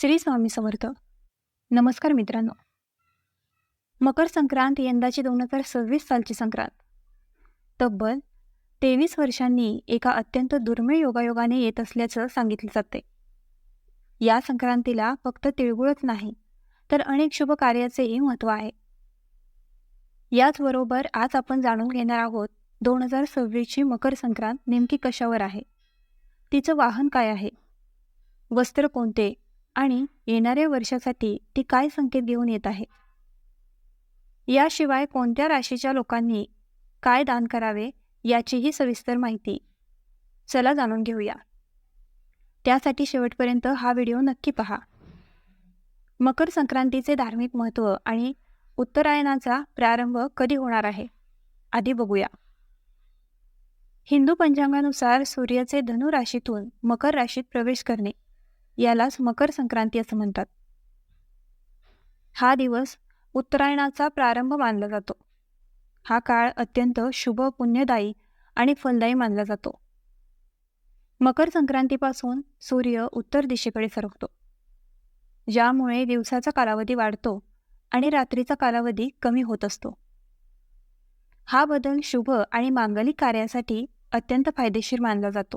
श्री स्वामी समर्थ. नमस्कार मित्रांनो. मकर संक्रांत यंदाची दोन हजार सव्वीस सालची संक्रांत. तब्बल तेवीस वर्षांनी एका अत्यंत दुर्मिळ योगायोगाने येत असल्याचं सांगितलं जाते या संक्रांतीला फक्त तिळगुळच नाही तर अनेक शुभ कार्याचेही महत्त्व आहे. याचबरोबर आज आपण जाणून घेणार आहोत दोन हजार सव्वीसची मकर संक्रांत नेमकी कशावर आहे? तिचं वाहन काय आहे? वस्त्र कोणते? आणि येणाऱ्या वर्षासाठी ती काय संकेत घेऊन येत आहे? याशिवाय कोणत्या राशीच्या लोकांनी काय दान करावे याचीही सविस्तर माहिती चला जाणून घेऊया. त्यासाठी शेवटपर्यंत हा व्हिडिओ नक्की पहा. मकर संक्रांतीचे धार्मिक महत्त्व आणि उत्तरायणाचा प्रारंभ कधी होणार आहे? आधी बघूया. हिंदू पंचांगानुसार सूर्याचे धनु राशीतून मकर राशीत प्रवेश करणे. यालाच मकर संक्रांती असं म्हणतात. हा दिवस उत्तरायणाचा प्रारंभ मानला जातो. हा काळ अत्यंत शुभ पुण्यदायी आणि फलदायी मानला जातो. मकर संक्रांतीपासून सूर्य उत्तर दिशेकडे सरकतो. ज्यामुळे दिवसाचा कालावधी वाढतो आणि रात्रीचा कालावधी कमी होत असतो. हा बदल शुभ आणि मांगलिक कार्यासाठी अत्यंत फायदेशीर मानला जातो.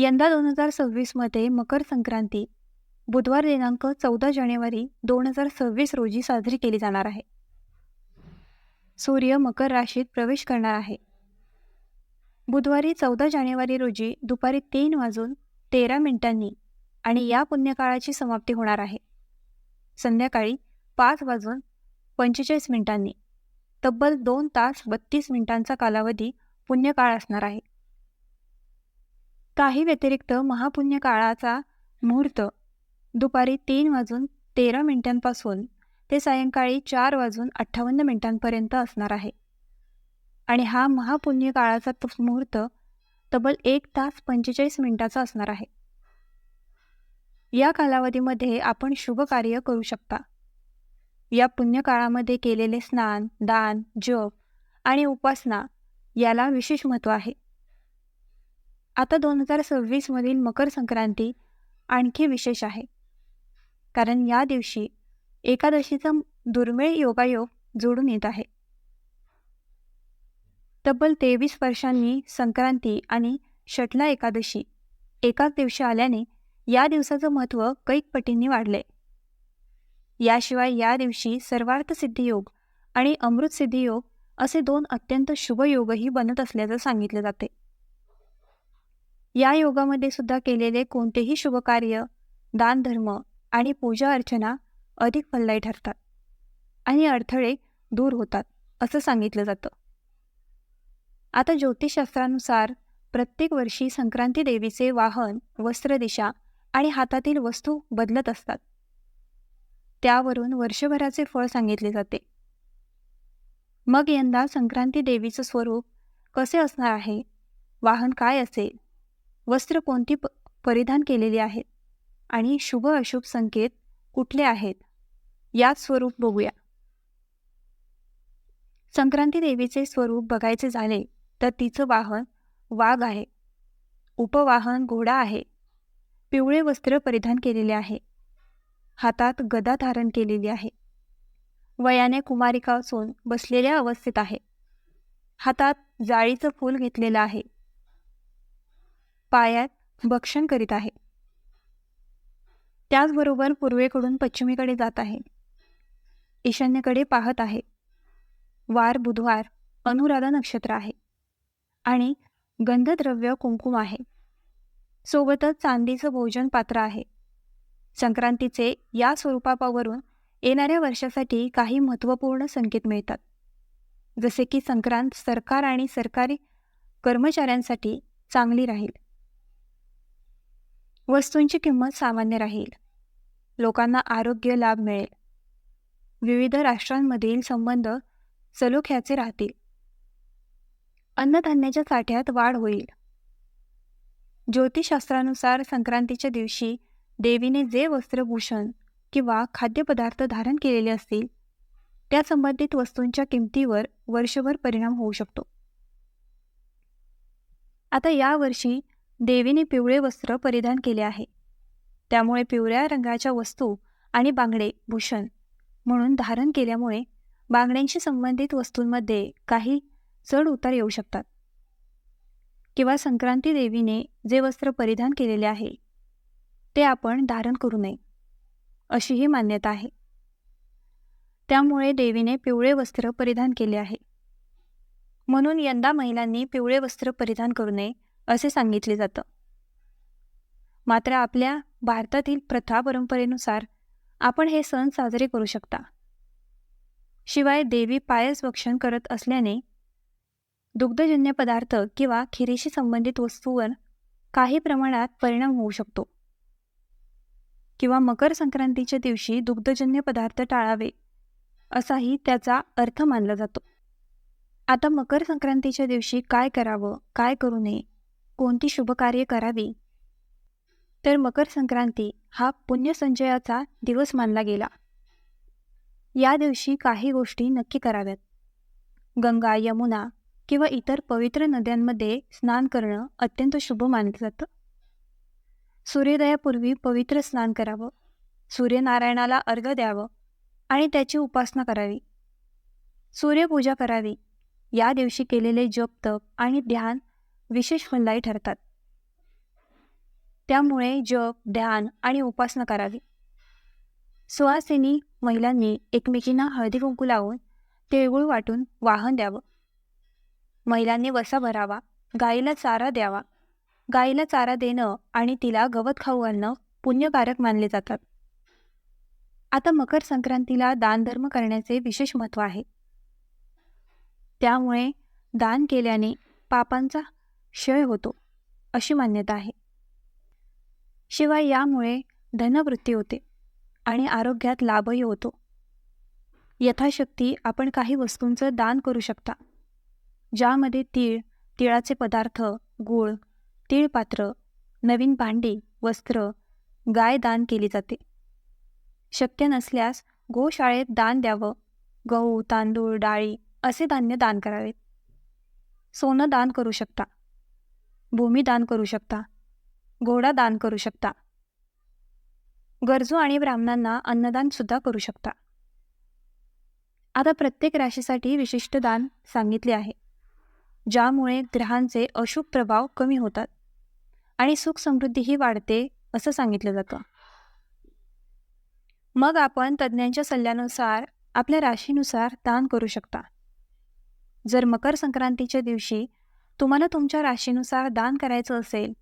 यंदा दोन हजार सव्वीसमध्ये मकर संक्रांती बुधवार दिनांक चौदा जानेवारी दोन हजार सव्वीस रोजी साजरी केली जाणार आहे. सूर्य मकर राशीत प्रवेश करणार आहे. बुधवारी चौदा जानेवारी रोजी दुपारी तीन वाजून तेरा मिनिटांनी आणि या पुण्यकाळाची समाप्ती होणार आहे. संध्याकाळी पाच वाजून पंचेचाळीस मिनिटांनी तब्बल दोन तास बत्तीस मिनिटांचा कालावधी पुण्यकाळ असणार आहे. काही व्यतिरिक्त महापुण्य काळाचा मुहूर्त दुपारी तीन वाजून तेरा मिनिटांपासून ते सायंकाळी चार वाजून अठ्ठावन्न मिनिटांपर्यंत असणार आहे. आणि हा महापुण्य काळाचा मुहूर्त तब्बल एक तास पंचेचाळीस मिनिटाचा असणार आहे. या कालावधीमध्ये आपण शुभ कार्य करू शकता. या पुण्यकाळामध्ये केलेले स्नान दान जप आणि उपासना याला विशेष महत्त्व आहे. आता दोन हजार सव्वीसमधील मकर संक्रांती आणखी विशेष आहे. कारण या दिवशी एकादशीचा दुर्मिळ योगायोग जोडून येत आहे. तब्बल तेवीस वर्षांनी संक्रांती आणि शटला एकादशी एकाच दिवशी आल्याने या दिवसाचं महत्त्व कैक पटींनी वाढले. याशिवाय या दिवशी सर्वार्थ सिद्धियोग आणि अमृत सिद्धियोग असे दोन अत्यंत शुभ योगही बनत असल्याचं सांगितले जाते. या योगामध्ये सुद्धा केलेले कोणतेही शुभकार्य दानधर्म आणि पूजा अर्चना अधिक फलदायी ठरतात आणि अडथळे दूर होतात असं सांगितलं जातं. आता ज्योतिषशास्त्रानुसार प्रत्येक वर्षी संक्रांती देवीचे वाहन वस्त्रदिशा आणि हातातील वस्तू बदलत असतात. त्यावरून वर्षभराचे फळ सांगितले जाते. मग यंदा संक्रांती देवीचं स्वरूप कसे असणार आहे? वाहन काय असेल? वस्त्र कोणती प परिधान केलेली आहेत? आणि शुभ अशुभ संकेत कुठले आहेत? याच स्वरूप बघूया. संक्रांती देवीचे स्वरूप बघायचे झाले तर तिचं वाहन वाघ आहे. उपवाहन घोडा आहे. पिवळे वस्त्र परिधान केलेले आहे. हातात गदा धारण केलेली आहे. वयाने कुमारिका असून बसलेल्या अवस्थेत आहे. हातात जाळीचं फूल घेतलेलं आहे. पायात भक्षण करीत आहे. त्याचबरोबर पूर्वेकडून पश्चिमेकडे जात आहे. ईशान्येकडे पाहत आहे. वार बुधवार अनुराधा नक्षत्र आहे. आणि गंधद्रव्य कुंकुम आहे. सोबतच चांदीचं भोजन पात्र आहे. संक्रांतीचे या स्वरूपावरून येणाऱ्या वर्षासाठी काही महत्त्वपूर्ण संकेत मिळतात. जसे की संक्रांत सरकार आणि सरकारी कर्मचाऱ्यांसाठी चांगली राहील. वस्तूंची किंमत सामान्य राहील. लोकांना आरोग्य लाभ मिळेल. विविध राष्ट्रांमधील संबंध सलोख्याचे राहतील. अन्नधान्याच्या साठ्यात वाढ होईल. ज्योतिषशास्त्रानुसार संक्रांतीच्या दिवशी देवीने जे वस्त्रभूषण किंवा खाद्यपदार्थ धारण केलेले असतील त्या संबंधित वस्तूंच्या किमतीवर वर्षभर परिणाम होऊ शकतो. आता यावर्षी देवीने पिवळे वस्त्र परिधान केले आहे. त्यामुळे पिवळ्या रंगाच्या वस्तू आणि बांगडे भूषण म्हणून धारण केल्यामुळे बांगड्यांशी संबंधित वस्तूंमध्ये काही चढ उतार येऊ शकतात. किंवा संक्रांती देवीने जे वस्त्र परिधान केलेले आहे ते आपण धारण करू नये अशीही मान्यता आहे. त्यामुळे देवीने पिवळे वस्त्र परिधान केले आहे. म्हणून यंदा महिलांनी पिवळे वस्त्र परिधान करू नये असे सांगितले जातं. मात्र आपल्या भारतातील प्रथा परंपरेनुसार आपण हे सण साजरे करू शकता. शिवाय देवी पायस भक्षण करत असल्याने दुग्धजन्य पदार्थ किंवा खिरीशी संबंधित वस्तूवर काही प्रमाणात परिणाम होऊ शकतो. किंवा मकर संक्रांतीच्या दिवशी दुग्धजन्य पदार्थ टाळावे असाही त्याचा अर्थ मानला जातो. आता मकर संक्रांतीच्या दिवशी काय करावं काय करू नये कोणती शुभकार्य करावी? तर मकर संक्रांती हा पुण्यसंचयाचा दिवस मानला गेला. या दिवशी काही गोष्टी नक्की कराव्यात. गंगा यमुना किंवा इतर पवित्र नद्यांमध्ये स्नान करणं अत्यंत शुभ मानलं जातं. सूर्योदयापूर्वी पवित्र स्नान करावं. सूर्यनारायणाला अर्घ द्यावं आणि त्याची उपासना करावी. सूर्यपूजा करावी. या दिवशी केलेले जप तप आणि ध्यान विशेष फलदायी ठरतात. त्यामुळे जप ध्यान आणि उपासना करावी. सुहासिनी महिलांनी एकमेकींना हळदी कुंकू लावून तिळगुळ वाटून वाहन द्यावं. महिलांनी वसा भरावा गाईला चारा द्यावा. गाईला चारा देणं आणि तिला गवत खाऊ घालणं पुण्यकारक मानले जातात. आता मकर संक्रांतीला दानधर्म करण्याचे विशेष महत्त्व आहे. त्यामुळे दान केल्याने पापांचा क्षय होतो अशी मान्यता आहे. शिवाय यामुळे धनवृत्ती होते आणि आरोग्यात लाभही होतो. यथाशक्ती आपण काही वस्तूंचं दान करू शकता ज्यामध्ये तीळ तिळाचे पदार्थ गूळ तीळपात्र नवीन भांडी वस्त्र गाय दान केली जाते. शक्य नसल्यास गोशाळेत दान द्यावं गहू तांदूळ डाळी असे धान्य दान करावेत सोनं दान करू शकता. भूमी दान करू शकता. घोडा दान करू शकता. गरजू आणि ब्राह्मणांना अन्नदान सुद्धा करू शकता. आता प्रत्येक राशीसाठी विशिष्ट दान सांगितले आहे. ज्यामुळे ग्रहांचे अशुभ प्रभाव कमी होतात आणि सुख समृद्धीही वाढते असं सांगितलं जातं. मग आपण तज्ज्ञांच्या सल्ल्यानुसार आपल्या राशीनुसार दान करू शकता. जर मकर संक्रांतीच्या दिवशी तुम्हाला तुमच्या राशीनुसार दान करायचं असेल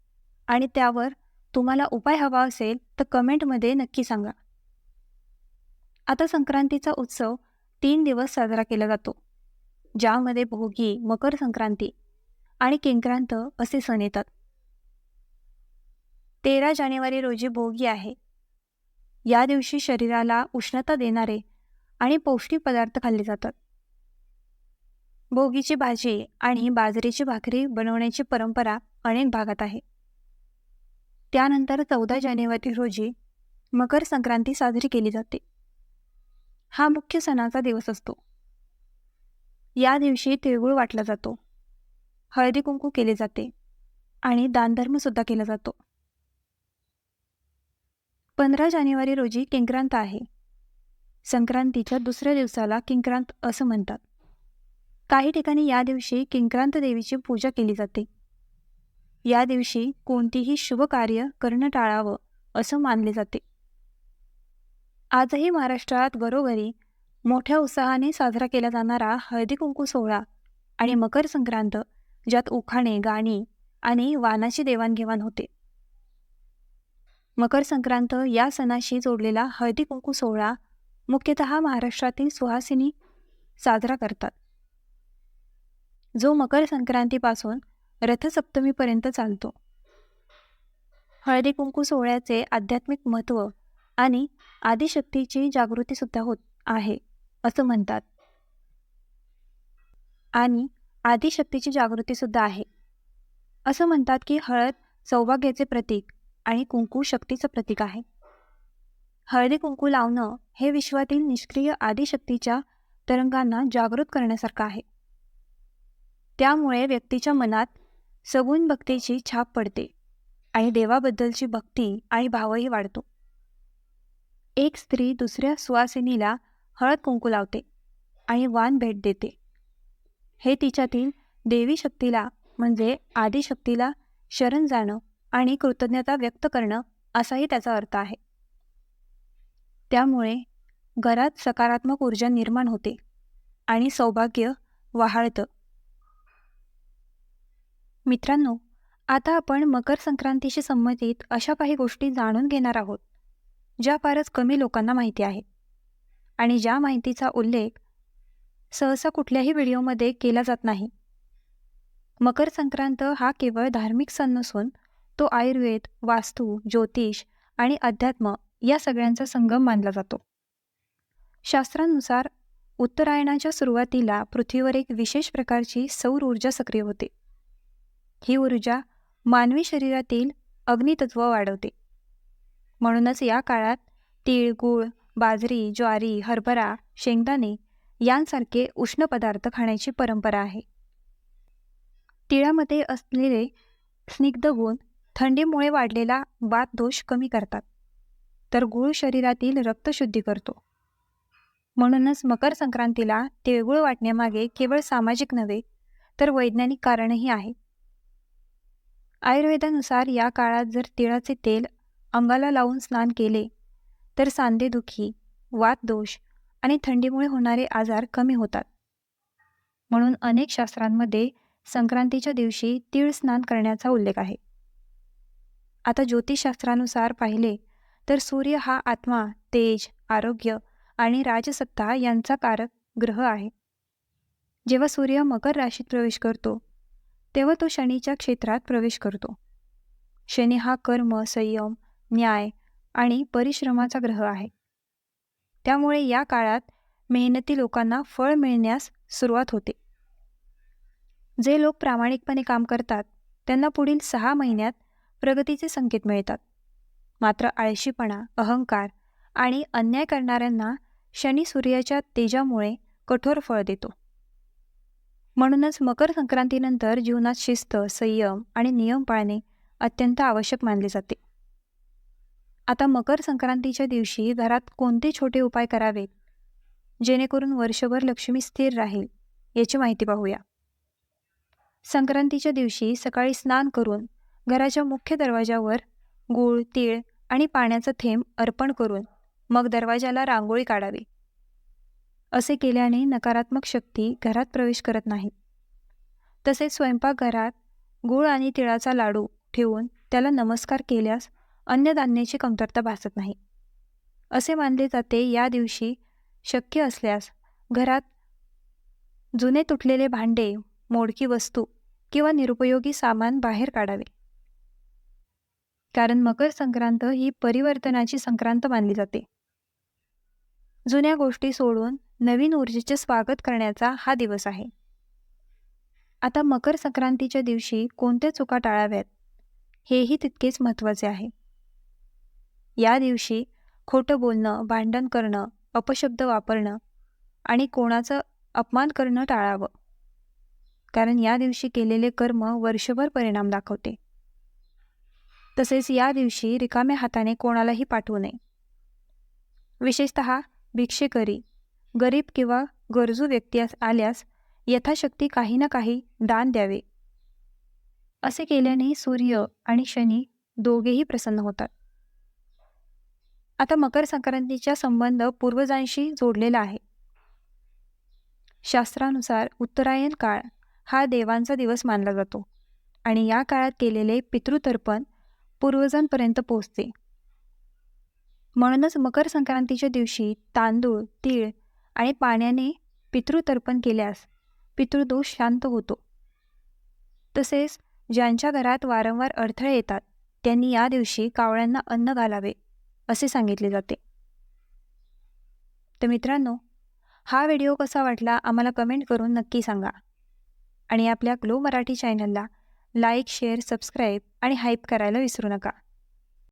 आणि त्यावर तुम्हाला उपाय हवा असेल तर कमेंटमध्ये नक्की सांगा. आता संक्रांतीचा उत्सव तीन दिवस साजरा केला जातो ज्यामध्ये भोगी मकर संक्रांती आणि किंक्रांत असे सण येतात. तेरा जानेवारी रोजी भोगी आहे. या दिवशी शरीराला उष्णता देणारे आणि पौष्टिक पदार्थ खाल्ले जातात. भोगीची भाजी आणि बाजरीची भाकरी बनवण्याची परंपरा अनेक भागात आहे. त्यानंतर चौदा जानेवारी रोजी मकर संक्रांती साजरी केली जाते. हा मुख्य सणाचा दिवस असतो. या दिवशी तिळगुळ वाटला जातो. हळदी कुंकू केले जाते आणि दानधर्मसुद्धा केला जातो. पंधरा जानेवारी रोजी किंक्रांत आहे. संक्रांतीच्या दुसऱ्या दिवसाला किंक्रांत असं म्हणतात. काही ठिकाणी या दिवशी किंक्रांत देवीची पूजा केली जाते. या दिवशी कोणतीही शुभ कार्य करणं टाळावं असं मानले जाते. आजही महाराष्ट्रात घरोघरी मोठ्या उत्साहाने साजरा केला जाणारा हळदी कुंकू सोहळा आणि मकर संक्रांत ज्यात उखाणे गाणी आणि वानाची देवाणघेवाण होते. मकर संक्रांत या सणाशी जोडलेला हळदी कुंकू सोहळा मुख्यतः महाराष्ट्रातील सुहासिनी साजरा करतात. जो मकर संक्रांतीपासून रथसप्तमीपर्यंत चालतो. हळदी कुंकू सोहळ्याचे आध्यात्मिक महत्त्व आणि आदिशक्तीची जागृतीसुद्धा होत आहे असं म्हणतात. आणि आदिशक्तीची जागृतीसुद्धा आहे असं म्हणतात की हळद सौभाग्याचे प्रतीक आणि कुंकू शक्तीचं प्रतीक आहे. हळदी कुंकू लावणं हे विश्वातील निष्क्रिय आदिशक्तीच्या तरंगांना जागृत करण्यासारखं आहे. त्यामुळे व्यक्तीच्या मनात सगुण भक्तीची छाप पडते आणि देवाबद्दलची भक्ती आणि भावही वाढतो. एक स्त्री दुसऱ्या सुवासिनीला हळद कुंकू लावते आणि वान भेट देते. हे तिच्यातील देवी शक्तीला म्हणजे आदिशक्तीला शरण जाणं आणि कृतज्ञता व्यक्त करणं असाही त्याचा अर्थ आहे. त्यामुळे घरात सकारात्मक ऊर्जा निर्माण होते आणि सौभाग्य वाहाळतं. मित्रांनो आता आपण मकर संक्रांतीशी संबंधित अशा काही गोष्टी जाणून घेणार आहोत ज्या फारच कमी लोकांना माहिती आहेत. आणि ज्या माहितीचा उल्लेख सहसा कुठल्याही व्हिडिओमध्ये केला जात नाही. मकर संक्रांत हा केवळ धार्मिक सण नसून तो आयुर्वेद वास्तू ज्योतिष आणि अध्यात्म या सगळ्यांचा संगम मानला जातो. शास्त्रानुसार उत्तरायणाच्या सुरुवातीला पृथ्वीवर एक विशेष प्रकारची सौर ऊर्जा सक्रिय होते. ही ऊर्जा मानवी शरीरातील अग्नितत्व वाढवते. म्हणूनच या काळात तीळ गूळ बाजरी ज्वारी हरभरा शेंगदाणे यांसारखे उष्ण पदार्थ खाण्याची परंपरा आहे. तिळामध्ये असलेले स्निग्ध गुण थंडीमुळे वाढलेला दोष कमी करतात. तर गूळ शरीरातील रक्तशुद्धी करतो. म्हणूनच मकर संक्रांतीला तिळगुळ वाटण्यामागे केवळ सामाजिक नव्हे तर वैज्ञानिक कारणही आहे. आयुर्वेदानुसार या काळात जर तिळाचे तेल अंगाला लावून स्नान केले तर सांधेदुखी वातदोष आणि थंडीमुळे होणारे आजार कमी होतात. म्हणून अनेक शास्त्रांमध्ये संक्रांतीच्या दिवशी तीळ स्नान करण्याचा उल्लेख आहे. आता ज्योतिषशास्त्रानुसार पाहिले तर सूर्य हा आत्मा तेज आरोग्य आणि राजसत्ता यांचा कारक ग्रह आहे. जेव्हा सूर्य मकर राशीत प्रवेश करतो तेव्हा तो शनीच्या क्षेत्रात प्रवेश करतो. शनी हा कर्म संयम न्याय आणि परिश्रमाचा ग्रह आहे. त्यामुळे या काळात मेहनती लोकांना फळ मिळण्यास सुरुवात होते. जे लोक प्रामाणिकपणे काम करतात त्यांना पुढील सहा महिन्यात प्रगतीचे संकेत मिळतात. मात्र आळशीपणा अहंकार आणि अन्याय करणाऱ्यांना शनी सूर्याच्या तेजामुळे कठोर फळ देतो. म्हणूनच मकर संक्रांतीनंतर जीवनात शिस्त संयम आणि नियम पाळणे अत्यंत आवश्यक मानले जाते. आता मकर संक्रांतीच्या दिवशी घरात कोणते छोटे उपाय करावेत? जेणेकरून वर्षभर लक्ष्मी स्थिर राहील याची माहिती पाहूया. संक्रांतीच्या दिवशी सकाळी स्नान करून घराच्या मुख्य दरवाजावर गूळ तीळ आणि पाण्याचं थेंब अर्पण करून मग दरवाजाला रांगोळी काढावी. असे केल्याने नकारात्मक शक्ती घरात प्रवेश करत नाही. तसेच स्वयंपाकघरात गूळ आणि तिळाचा लाडू ठेवून त्याला नमस्कार केल्यास अन्नधान्याची कमतरता भासत नाही. असे मानले जाते या दिवशी शक्य असल्यास घरात जुने तुटलेले भांडे मोडकी वस्तू किंवा निरुपयोगी सामान बाहेर काढावे. कारण मकर संक्रांत ही परिवर्तनाची संक्रांत मानली जाते. जुन्या गोष्टी सोडून नवीन ऊर्जेचे स्वागत करण्याचा हा दिवस आहे. आता मकर संक्रांतीच्या दिवशी कोणत्या चुका टाळाव्यात? हेही तितकेच महत्त्वाचे आहे. या दिवशी खोटं बोलणं भांडण करणं अपशब्द वापरणं आणि कोणाचं अपमान करणं टाळावं. कारण या दिवशी केलेले कर्म वर्षभर परिणाम दाखवते. तसेच या दिवशी रिकाम्या हाताने कोणालाही पाठवू नये. विशेषत भिक्षेकरी गरीब किंवा गरजू व्यक्ती आल्यास यथाशक्ती काही ना काही दान द्यावे. असे केल्याने सूर्य आणि शनी दोघेही प्रसन्न होतात. आता मकर संक्रांतीचा संबंध पूर्वजांशी जोडलेला आहे. शास्त्रानुसार उत्तरायण काळ हा देवांचा दिवस मानला जातो आणि या काळात केलेले पितृतर्पण पूर्वजांपर्यंत पोहोचते. म्हणूनच मकर संक्रांतीच्या दिवशी तांदूळ तीळ आणि पाण्याने पितृतर्पण केल्यास पितृदोष शांत होतो. तसेच ज्यांच्या घरात वारंवार अडथळे येतात त्यांनी या दिवशी कावळ्यांना अन्न घालावे असे सांगितले जाते. तर मित्रांनो हा व्हिडिओ कसा वाटला आम्हाला कमेंट करून नक्की सांगा. आणि आपल्या ग्लो मराठी चॅनलला लाईक शेअर सबस्क्राईब आणि हाईप करायला विसरू नका.